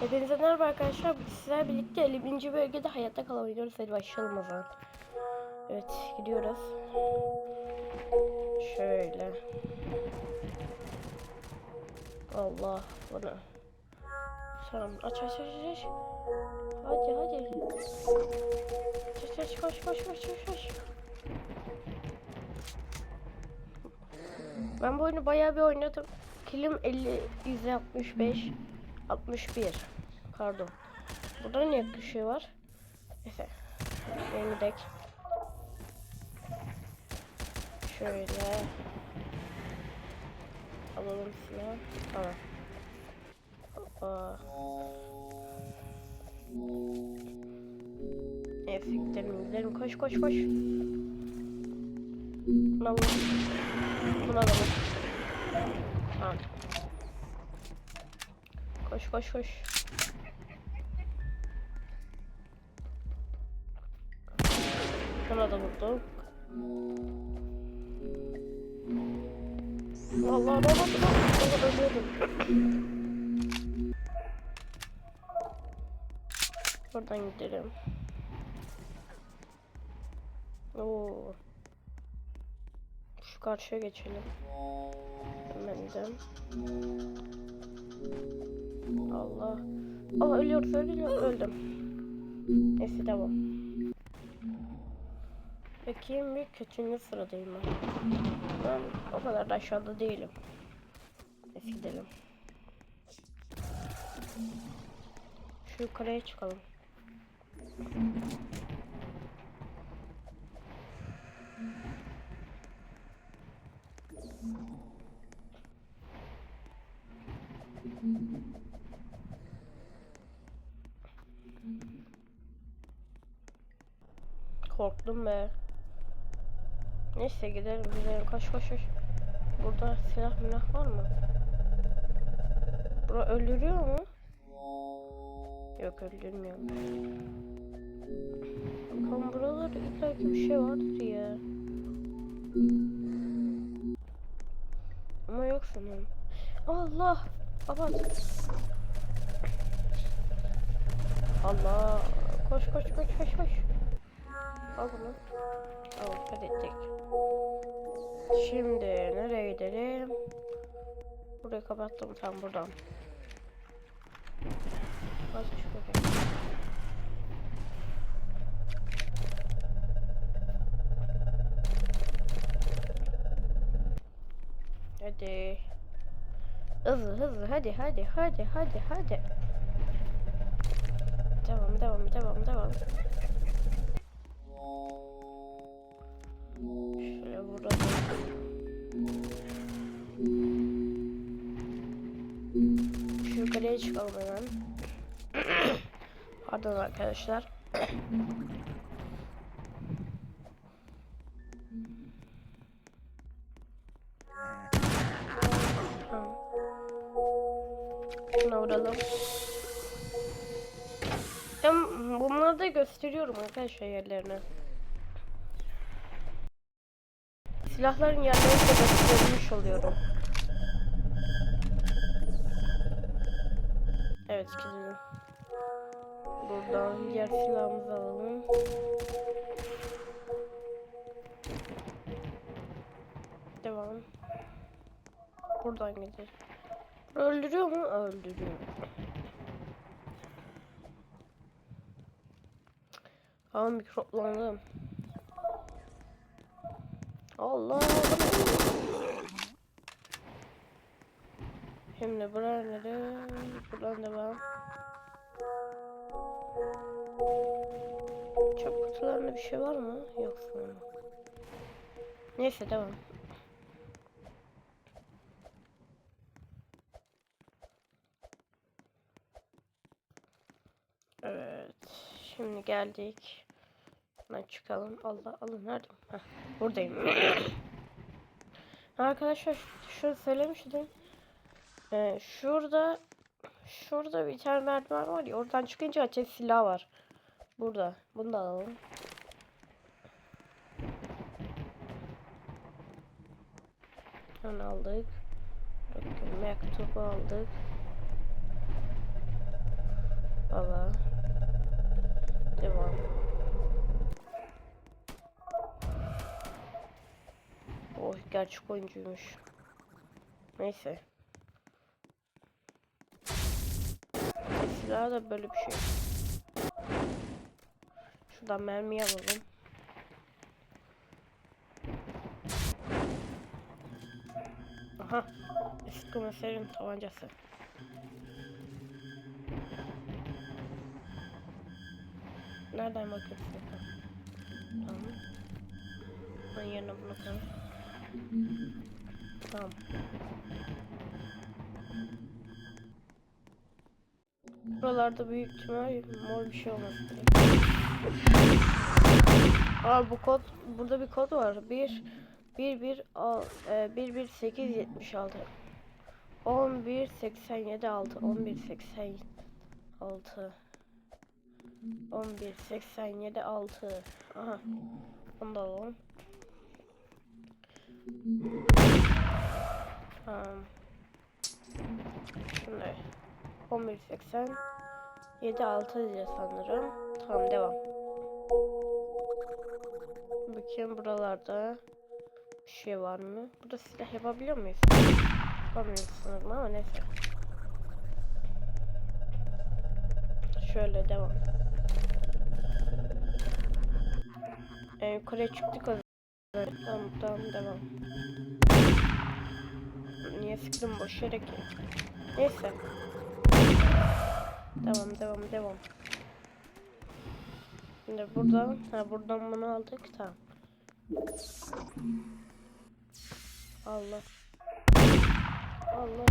Hepinize merhaba arkadaşlar. Bugün Sizlerle birlikte 50. bölgede hayatta kalabiliyoruz. Hadi başlayalım o zaman. Evet gidiyoruz. Şöyle. Allah bunu. Tamam aç aç aç aç. Hadi hadi. Aç aç koş koş koş koş koş. Ben bu oyunu bayağı bir oynadım. Kilim 50 165 61 pardon. Burada ne bir şey var? Neyse. Benim dek. Şöyle. Alalım silah. Tamam. Neyse gidelim gidelim koş koş koş. Bunu alalım. Bunu alalım. Tamam. Koş koş koş. Buna da vurduk. Vallahi ne oldu lan? Vallahi ölüyordum. Buradan gidelim. Oo. Şu karşıya geçelim. Hemen de. Allah. Aa ölüyoruz ölüyoruz öldüm. Neyse devam. Bakayım bir kaçıncı sıradayım ben. Ben o kadar da aşağıda değilim. Neyse gidelim. Şu yukarıya çıkalım. Korktum be. Neyse gidelim gidelim koş koş koş. Burada silah milah var mı? Bura öldürüyor mu? Yok öldürmüyor. Bakalım buralarda illa bir şey vardır ya. Ama yok sanırım. Allah! Aman! Allah! Koş koş koş koş koş. Al bunu. Al hadi ettik. Şimdi nereye gidelim? Burayı kapattım tam buradan. Az çıkacak. Hadi. Hızlı hızlı hadi hadi hadi hadi hadi. Devam devam devam devam. Şöyle vuralım. Şu yukarıya çıkalım hemen. Pardon arkadaşlar. Şuna vuralım. Ben bunları da gösteriyorum arkadaşlar yerlerini. Silahların yerlerini de göstermiş oluyorum. Evet gidelim. Buradan diğer silahımızı alalım. Devam. Buradan gidelim. Öldürüyor mu? Öldürüyor. Aa mikroplandım. Allah. Şimdi buraları buradan devam. Çöp kutularında bir şey var mı? Yok sanırım. Neyse devam. Evet. Şimdi geldik. Hemen çıkalım. Allah Allah neredeyim? Heh, buradayım. Arkadaşlar şunu söylemiştim. Ee, şurada şurada bir tane merdiven var ya oradan çıkınca açık silah var. Burada. Bunu da alalım. Hemen aldık. Bakın mektubu aldık. Valla. Devam. Gerçek oyuncuymuş. Neyse. Silah da böyle bir şey. Şuradan mermi alalım. Aha. Eski komiserin tabancası. Nereden bakıyorsun? Tamam. Ben yerine bunu koyayım. Tamam. Buralarda büyük ihtimal mor bir şey gerek. Aa bu kod burada bir kod var. 1 1 1 al e, 1 1 8 76 11 87 6 11 86 11 87 6 Aha. Onu da alalım. Tamam. Şimdi 11 80 7 6 diye sanırım. Tamam devam. Bakayım buralarda bir şey var mı? Burada silah yapabiliyor muyuz? Yapamıyoruz sanırım ama neyse. Şöyle devam. Ee, yukarıya çıktık o zaman. Tamam tamam devam. Niye sıktım boş yere ki? Neyse. Devam devam devam. Şimdi buradan, ha buradan bunu aldık tamam. Allah. Allah.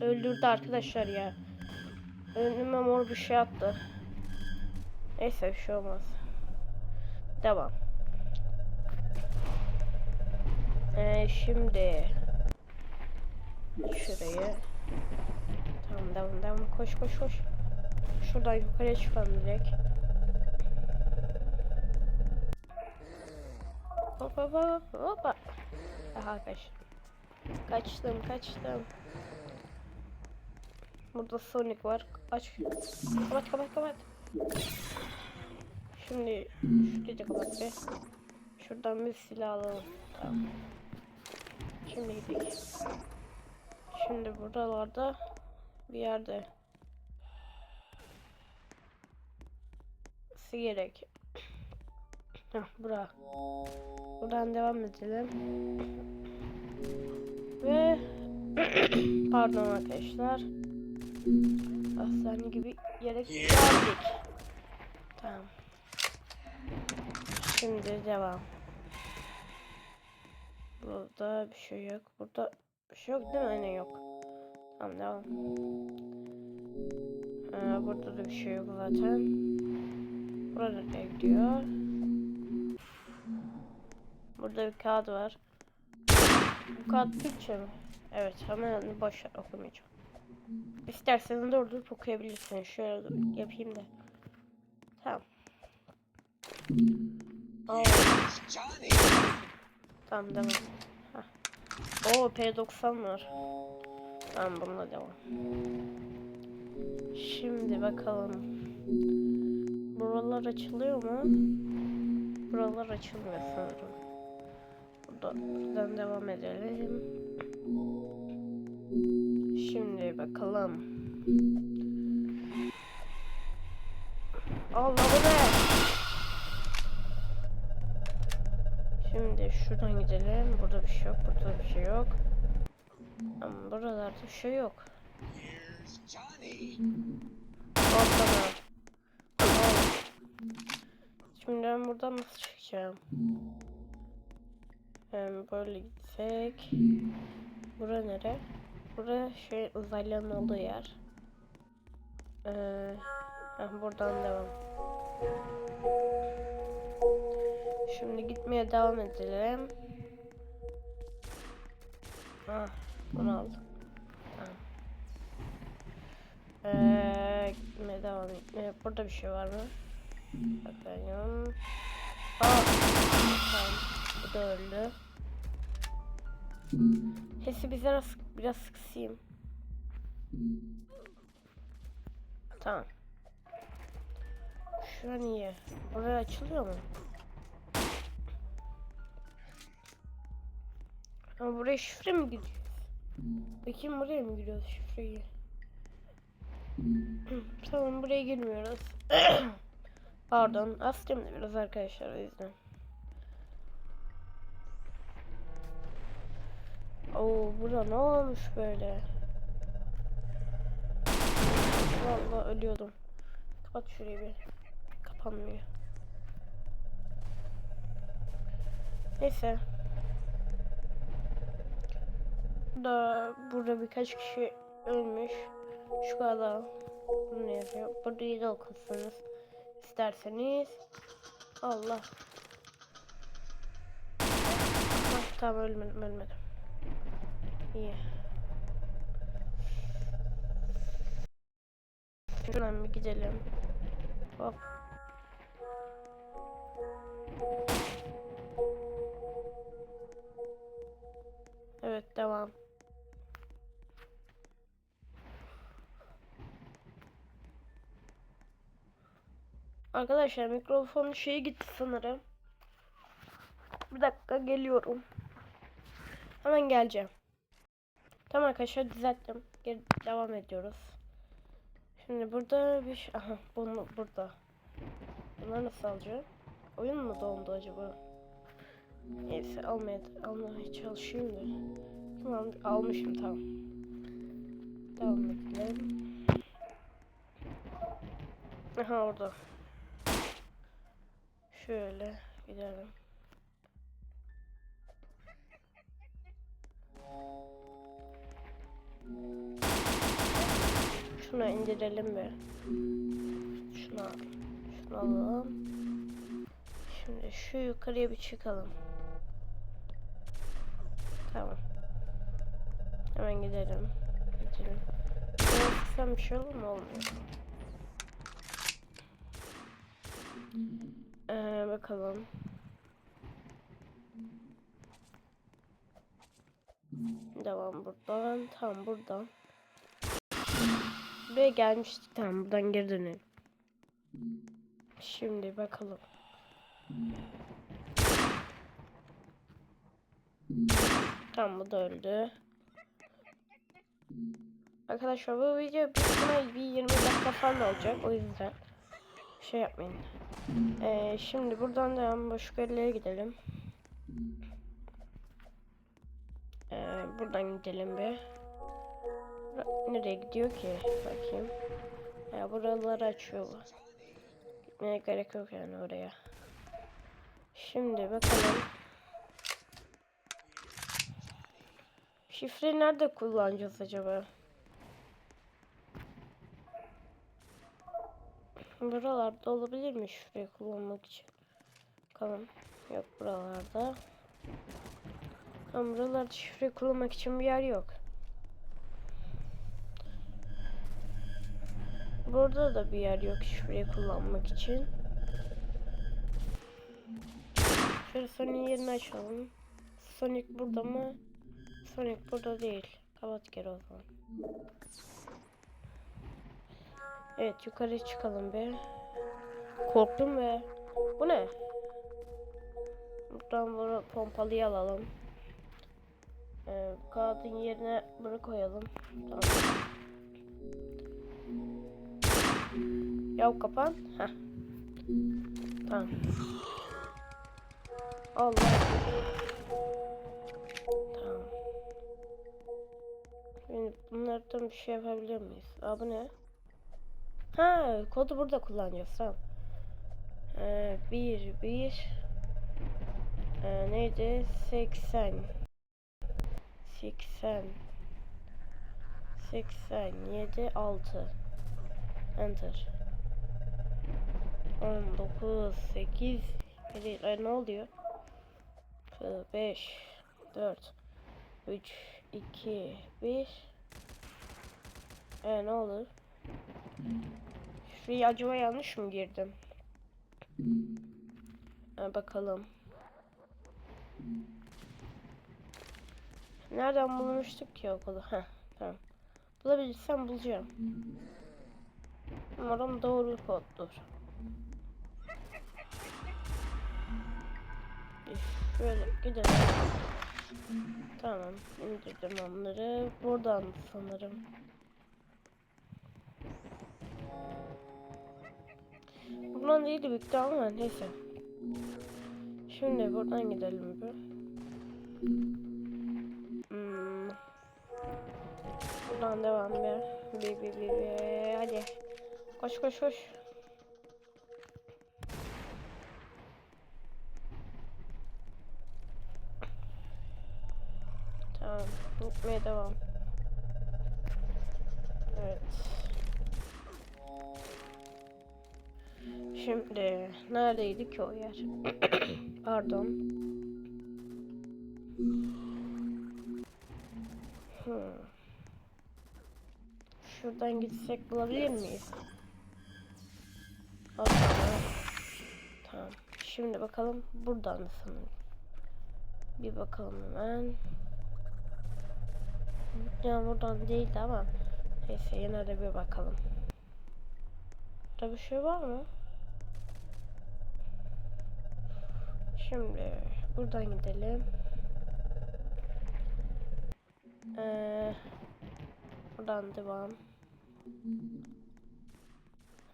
Öldürdü arkadaşlar ya. Önüme mor bir şey attı. Neyse bir şey olmaz. Devam. Ee, şimdi şurayı tamam devam devam. Koş koş koş. Şuradan yukarıya çıkalım direkt. Hop hop hop hoppa. Aha kaç kaçtım kaçtım. Burada Sonic var. Aç. Kapat kapat kapat şimdi şurayı da kapat be şuradan bir silah alalım tamam Şimdi gidelim. Şimdi buralarda bir yerde Sı gerek. Heh, bura. Buradan devam edelim. Ve pardon arkadaşlar. Hastane gibi yere geldik. Tamam. Şimdi devam. Burada bir şey yok. Burada bir şey yok değil mi? Aynen yok. Tamam devam. Ee, burada da bir şey yok zaten. Burada ne gidiyor? Burada bir kağıt var. Bu kağıt Türkçe mi? Evet hemen boş ver okumayacağım. İsterseniz durdurup okuyabilirsiniz. Şöyle yapayım da. Tamam. Aa. Tamam devam. Heh. Oo P90 var. Tamam bununla devam. Şimdi bakalım. Buralar açılıyor mu? Buralar açılmıyor sanırım. Burada, buradan devam edelim. Şimdi bakalım. Allah bu şuradan gidelim. Burada bir şey yok. Burada bir şey yok. Ama buralarda bir şey yok. Ortada. Şimdi ben buradan nasıl çıkacağım? Hem böyle gitsek. Bura nere? Bura şey uzaylıların olduğu yer. Ee, buradan devam. Şimdi gitmeye devam edelim. Ah, bunu aldım. Tamam. Ee, gitmeye devam etmeye. Burada bir şey var mı? Bakayım. Aa, tamam. Bu da öldü. Sesi bize biraz, biraz kısayım. Tamam. Şu an iyi. Oraya açılıyor mu? Ama buraya şifre mi gidiyor? Bakayım buraya mı giriyoruz şifreyi? tamam buraya girmiyoruz. Pardon. Astım da biraz arkadaşlar o yüzden. Oo burada ne olmuş böyle? Vallahi ölüyordum. Kapat şurayı bir. Kapanmıyor. Neyse. Burada, burada birkaç kişi ölmüş. Şu kadar. Bu ne yapıyor? Burayı da okursunuz. isterseniz. Allah. Ah, tamam ölmedim ölmedim. İyi. Şuradan bir gidelim. Hop. Evet devam. Arkadaşlar mikrofonun şeyi gitti sanırım. Bir dakika geliyorum. Hemen geleceğim. Tamam arkadaşlar düzelttim. Geri devam ediyoruz. Şimdi burada bir şey... Aha bunu burada. Bunlar nasıl alacağım? Oyun mu dondu acaba? Neyse almaya, almaya çalışayım da. Tamam almışım tamam. Devam edelim. Aha orada. Şöyle gidelim. Şunu indirelim bir. Şunu al. Şunu alalım. Şimdi şu yukarıya bir çıkalım. Tamam. Hemen gidelim. Gidelim. Çıksam bir şey olur mu? Olmuyor. Ee, bakalım. Devam buradan. Tam buradan. Buraya gelmiştik. Tamam buradan geri dönelim. Şimdi bakalım. Tamam bu da öldü. Arkadaşlar bu video ihtimal bir 20 dakika falan olacak. O yüzden şey yapmayın. Ee, şimdi buradan devam boş yerlere gidelim. Ee, buradan gidelim bir. Nereye gidiyor ki? Bakayım. Ya buraları açıyor bu. Gitmeye gerek yok yani oraya. Şimdi bakalım. Şifreyi nerede kullanacağız acaba? Buralarda olabilir mi şifreyi kullanmak için? Bakalım. Yok buralarda. Ama buralarda şifreyi kullanmak için bir yer yok. Burada da bir yer yok şifreyi kullanmak için. Şöyle Sonic'in yerini açalım. Sonic burada mı? Sonic burada değil. Kapat geri o zaman. Evet yukarı çıkalım be. Korktum be. Bu ne? Buradan bunu pompalıyı alalım. Ee, kağıdın yerine bunu koyalım. Tamam. Ya kapan. Heh. Tamam. Allah. Tamam. Şimdi bunlardan bir şey yapabiliyor muyuz? Aa bu ne? Ha kodu burada kullanacağız tamam. Ee, bir bir ee, neydi? 80 80 87 6 Enter 19 8 7 Ay, ne oluyor? 5 4 3 2 1 Ee, ne olur? şifreyi acaba yanlış mı girdim? Ha, bakalım. Nereden bulmuştuk ki okulu? Heh, tamam. Bulabilirsem bulacağım. Umarım doğru koddur. Şöyle gidelim. Tamam indirdim onları. Buradan sanırım. Buradan değildi büyüktü ama neyse. Şimdi buradan gidelim bir. Hmm. Buradan devam bir. Bir bir bir bir. Hadi. Koş koş koş. Tamam. Gitmeye devam. Evet. Şimdi neredeydi ki o yer? Pardon. Hmm. Şuradan gitsek bulabilir miyiz? Aslında. Tamam. Şimdi bakalım buradan sanırım. Bir bakalım hemen. Ya buradan değildi ama neyse yine de bir bakalım. Burada bir şey var mı? Şimdi buradan gidelim. Ee, buradan devam.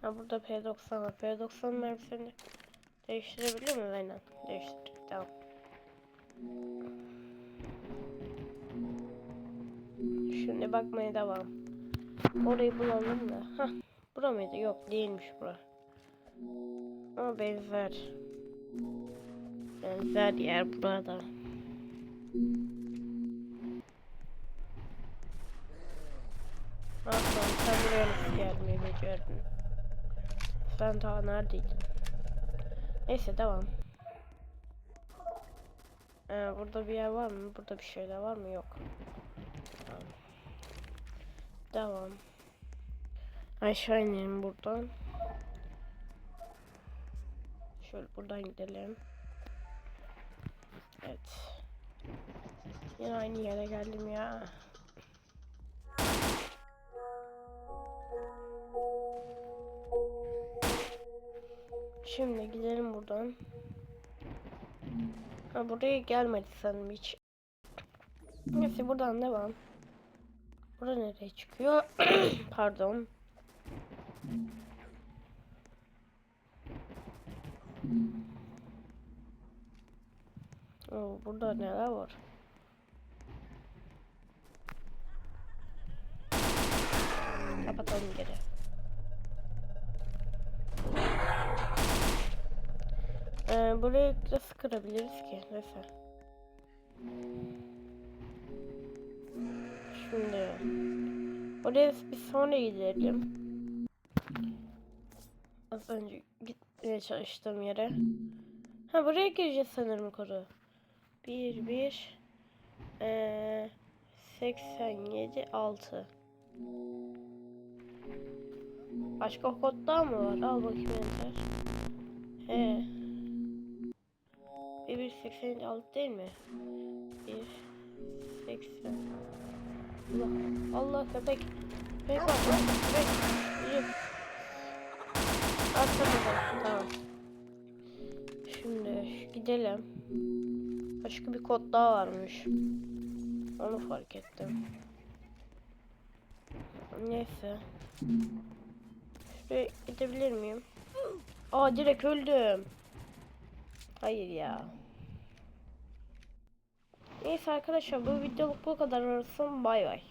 Ha burada P90 var. P90 mermisini değiştirebilir mi? Aynen. Değiştirdik. Tamam. Şimdi bakmaya devam. Orayı bulalım da. Hah. Bura mıydı? Yok değilmiş bura. Ama benzer. Benzer yer burada. Aslan sen buraya nasıl gelmeyi becerdin? Sen daha neredeydin? Neyse devam. Ee, burada bir yer var mı? Burada bir şeyler var mı? Yok. Tamam. Devam. Aşağı inelim buradan. Şöyle buradan gidelim. Yine aynı yere geldim ya. Şimdi gidelim buradan. Ha buraya gelmedi sanırım hiç. Neyse buradan devam. Bura nereye çıkıyor? Pardon. Oo, burada neler var? Kapatalım geri. Ee, burayı nasıl kırabiliriz ki? Neyse. Şimdi oraya bir sonra gidelim. Az önce gitmeye çalıştığım yere. Ha buraya gireceğiz sanırım kodu. 1 1 ee, 87 6 Başka kod daha mı var? Al bakayım enter. He. 1 1 86 değil mi? 1 80 Allah Allah köpek köpek var lan köpek yürü Atladım tamam. Şimdi gidelim. Başka bir kod daha varmış. Onu fark ettim. Neyse Şuraya gidebilir miyim? Aa direkt öldüm. Hayır ya. Neyse arkadaşlar bu videoluk bu kadar olsun. Bay bay